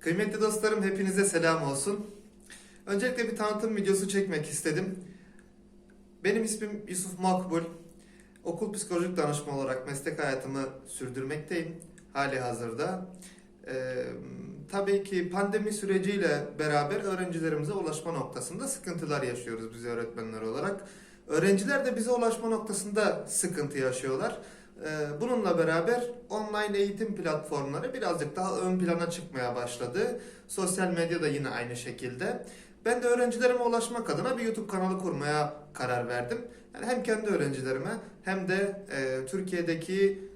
Kıymetli dostlarım hepinize selam olsun. Öncelikle bir tanıtım videosu çekmek istedim. Benim ismim Yusuf Makbul. Okul psikolojik danışma olarak meslek hayatımı sürdürmekteyim hali hazırda. Ee, tabii ki pandemi süreciyle beraber öğrencilerimize ulaşma noktasında sıkıntılar yaşıyoruz biz öğretmenler olarak. Öğrenciler de bize ulaşma noktasında sıkıntı yaşıyorlar. Ee, Bununla beraber online eğitim platformları birazcık daha ön plana çıkmaya başladı. Sosyal medya da yine aynı şekilde. Ben de öğrencilerime ulaşmak adına bir YouTube kanalı kurmaya karar verdim. Yani hem kendi öğrencilerime hem de e, Türkiye'deki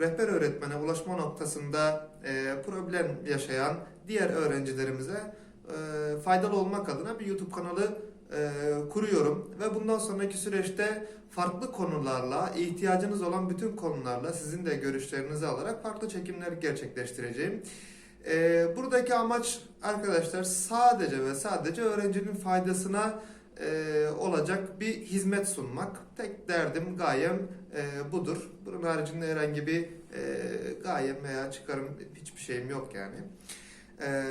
rehber öğretmene ulaşma noktasında e, problem yaşayan diğer öğrencilerimize e, faydalı olmak adına bir YouTube kanalı e, kuruyorum ve bundan sonraki süreçte farklı konularla, ihtiyacınız olan bütün konularla sizin de görüşlerinizi alarak farklı çekimler gerçekleştireceğim. E, buradaki amaç arkadaşlar sadece ve sadece öğrencinin faydasına e, olacak bir hizmet sunmak. Tek derdim, gayem e, budur. Bunun haricinde herhangi bir e, gayem veya çıkarım hiçbir şeyim yok yani. E,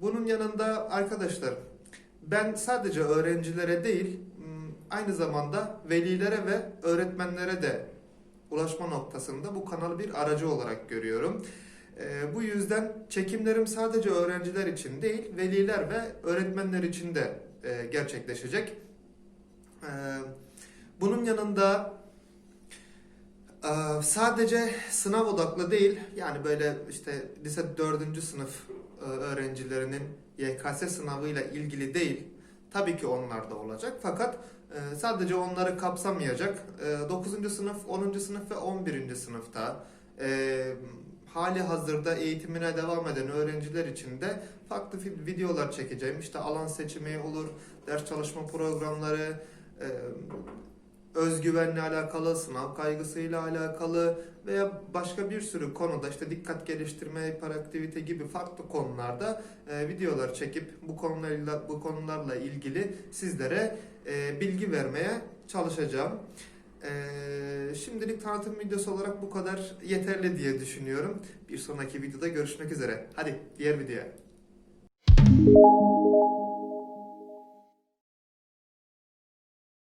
bunun yanında arkadaşlar ben sadece öğrencilere değil aynı zamanda velilere ve öğretmenlere de ulaşma noktasında bu kanalı bir aracı olarak görüyorum. E, bu yüzden çekimlerim sadece öğrenciler için değil, veliler ve öğretmenler için de e, gerçekleşecek. E, bunun yanında e, sadece sınav odaklı değil, yani böyle işte lise 4. sınıf öğrencilerinin YKS sınavıyla ilgili değil, tabii ki onlar da olacak fakat e, sadece onları kapsamayacak 9. sınıf, 10. sınıf ve 11. sınıfta e, hali hazırda eğitimine devam eden öğrenciler için de farklı videolar çekeceğim. İşte alan seçimi olur, ders çalışma programları, e, özgüvenle alakalı, sınav kaygısıyla alakalı veya başka bir sürü konuda işte dikkat geliştirme, hiperaktivite gibi farklı konularda e, videolar çekip bu konularla bu konularla ilgili sizlere e, bilgi vermeye çalışacağım. Ee, şimdilik tanıtım videosu olarak bu kadar yeterli diye düşünüyorum. Bir sonraki videoda görüşmek üzere. Hadi diğer videoya.